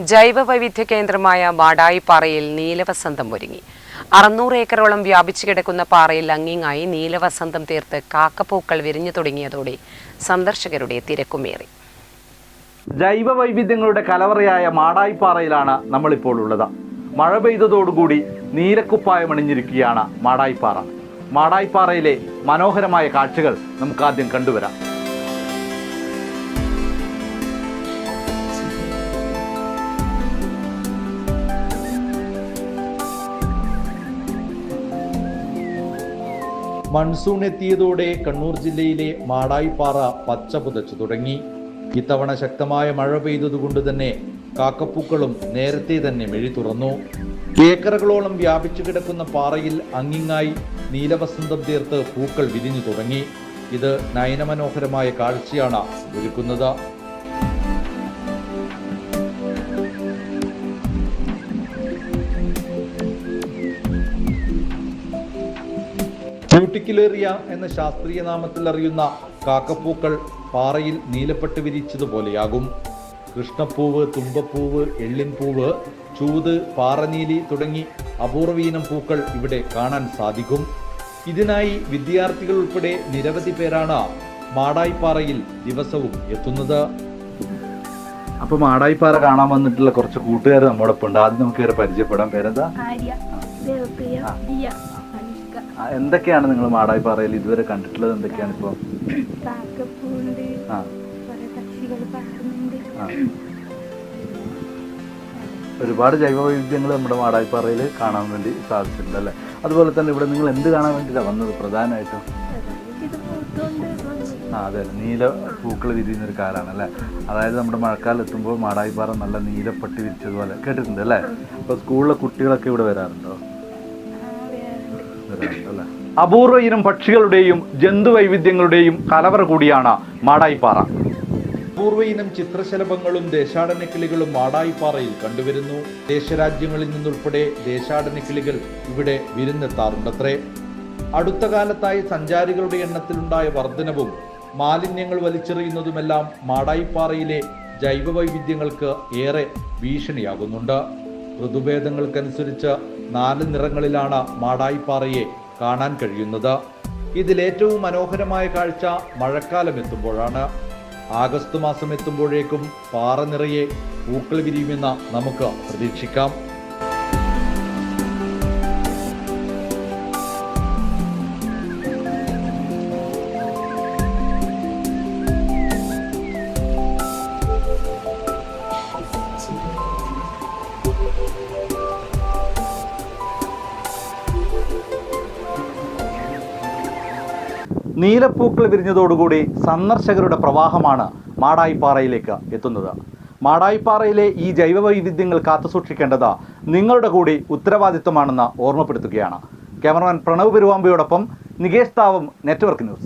ജൈവ വൈവിധ്യ കേന്ദ്രമായ വാടായിപ്പാറയിൽ നീലവസന്തം ഒരുങ്ങി. അറുന്നൂറ് ഏക്കറോളം വ്യാപിച്ചു കിടക്കുന്ന പാറയിൽ അങ്ങിങ്ങായി നീലവസന്തം തീർത്ത് കാക്കപ്പൂക്കൾ വിരിഞ്ഞു തുടങ്ങിയതോടെ സന്ദർശകരുടെ തിരക്കുമേറി. ജൈവ വൈവിധ്യങ്ങളുടെ കലവറയായ മാടായിപ്പാറയിലാണ് നമ്മളിപ്പോൾ ഉള്ളത്. മഴ പെയ്തതോടുകൂടി നീലക്കുപ്പായം അണിഞ്ഞിരിക്കുകയാണ് മാടായിപ്പാറ. മാടായിപ്പാറയിലെ മനോഹരമായ കാഴ്ചകൾ നമുക്ക് ആദ്യം കണ്ടുവരാം. മൺസൂൺ എത്തിയതോടെ കണ്ണൂർ ജില്ലയിലെ മാടായിപ്പാറ പച്ച പുതച്ചു തുടങ്ങി. ഇത്തവണ ശക്തമായ മഴ പെയ്തതുകൊണ്ട് തന്നെ കാക്കപ്പൂക്കളും നേരത്തെ തന്നെ മെഴി തുറന്നു. ഏക്കറുകളോളം വ്യാപിച്ചു കിടക്കുന്ന പാറയിൽ അങ്ങിങ്ങായി നീലവസന്തം തീർത്ത് പൂക്കൾ വിരിഞ്ഞു തുടങ്ങി. ഇത് നയനമനോഹരമായ കാഴ്ചയാണ് ഒരുക്കുന്നത്. ബ്യൂട്ടിക്കുലേറിയ എന്ന ശാസ്ത്രീയ നാമത്തിൽ അറിയുന്ന കാക്കപ്പൂക്കൾ പാറയിൽ നീലപ്പെട്ട് വിരിച്ചതുപോലെയാകും. കൃഷ്ണപ്പൂവ് തുമ്പപ്പൂവ് എള്ളിൻപൂവ് ചൂത് പാറനീലി തുടങ്ങി അപൂർവീനം പൂക്കൾ ഇവിടെ കാണാൻ സാധിക്കും. ഇതിനായി വിദ്യാർത്ഥികൾ ഉൾപ്പെടെ നിരവധി പേരാണ് മാടായിപ്പാറയിൽ ദിവസവും എത്തുന്നത്. അപ്പൊ മാടായിപ്പാറ കാണാൻ വന്നിട്ടുള്ള കുറച്ച് കൂട്ടുകാർ നമ്മോടൊപ്പം ഉണ്ട് ആദ്യം നമുക്ക് പരിചയപ്പെടാം. പേരെന്താ? എന്തൊക്കെയാണ് നിങ്ങൾ മാടായി മാടായിപ്പാറയിൽ ഇതുവരെ കണ്ടിട്ടുള്ളത്? എന്തൊക്കെയാണ് ഇപ്പൊ? കാക്കപ്പൂണ്ട് ആ. കുറെ പക്ഷികൾ പറക്കുന്നുണ്ട് ആ. ഒരുപാട് ജൈവ വൈവിധ്യങ്ങൾ നമ്മുടെ മാടായിപ്പാറയിൽ കാണാൻ വേണ്ടി സാധിച്ചിട്ടുണ്ട് അല്ലേ? അതുപോലെ തന്നെ ഇവിടെ നിങ്ങൾ എന്ത് കാണാൻ വേണ്ടിയിട്ടാണ് വന്നത് പ്രധാനമായിട്ടും? ആ അതെ നീല പൂക്കൾ വിരിയുന്ന ഒരു കാലാണ് അല്ലേ? അതായത് നമ്മുടെ മഴക്കാലം എത്തുമ്പോൾ മാടായിപ്പാറ നല്ല നീലപ്പട്ടി വിരിച്ചതുപോലെ കേട്ടിട്ടുണ്ട് അല്ലേ? അപ്പോൾ സ്കൂളിലെ കുട്ടികളൊക്കെ ഇവിടെ വരാറുണ്ടോ? അപൂർവ ഇനം പക്ഷികളുടെയും ജന്തുവൈവിധ്യങ്ങളുടെയും കലവറ കൂടിയാണ് മാടായിപ്പാറ. അപൂർവ ഇനം ചിത്രശലഭങ്ങളും ദേശാടന കിളികളും മാടായിപ്പാറയിൽ കണ്ടുവരുന്നു. ദേശരാജ്യങ്ങളിൽ നിന്നുൾപ്പെടെ ദേശാടന കിളികൾ ഇവിടെ വിരുന്നെത്താറുണ്ടത്രേ. അടുത്ത കാലത്തായി സഞ്ചാരികളുടെ എണ്ണത്തിലുണ്ടായ വർധനവും മാലിന്യങ്ങൾ വലിച്ചെറിയുന്നതുമെല്ലാം മാടായിപ്പാറയിലെ ജൈവവൈവിധ്യങ്ങൾക്ക് ഏറെ ഭീഷണിയാകുന്നുണ്ട്. ഋതുഭേദങ്ങൾക്കനുസരിച്ച് നാല് നിറങ്ങളിലാണ് മാടായിപ്പാറയെ കാണാൻ കഴിയുന്നത്. ഇതിലേറ്റവും മനോഹരമായ കാഴ്ച മഴക്കാലം എത്തുമ്പോഴാണ് ആഗസ്റ്റ് മാസം എത്തുമ്പോഴേക്കും പാറ നിറയെ പൂക്കൾ വിരിയുമെന്ന് നമുക്ക് പ്രതീക്ഷിക്കാം. നീലപ്പൂക്കൾ വിരിഞ്ഞതോടുകൂടി സന്ദർശകരുടെ പ്രവാഹമാണ് മാടായിപ്പാറയിലേക്ക് എത്തുന്നത്. മാടായിപ്പാറയിലെ ഈ ജൈവ വൈവിധ്യങ്ങൾ കാത്തുസൂക്ഷിക്കേണ്ടത് നിങ്ങളുടെ കൂടി ഉത്തരവാദിത്വമാണെന്ന് ഓർമ്മപ്പെടുത്തുകയാണ്. ക്യാമറമാൻ പ്രണവ് പെരുവാമ്പയോടൊപ്പം നികേഷ് താവും നെറ്റ്വർക്ക് ന്യൂസ്.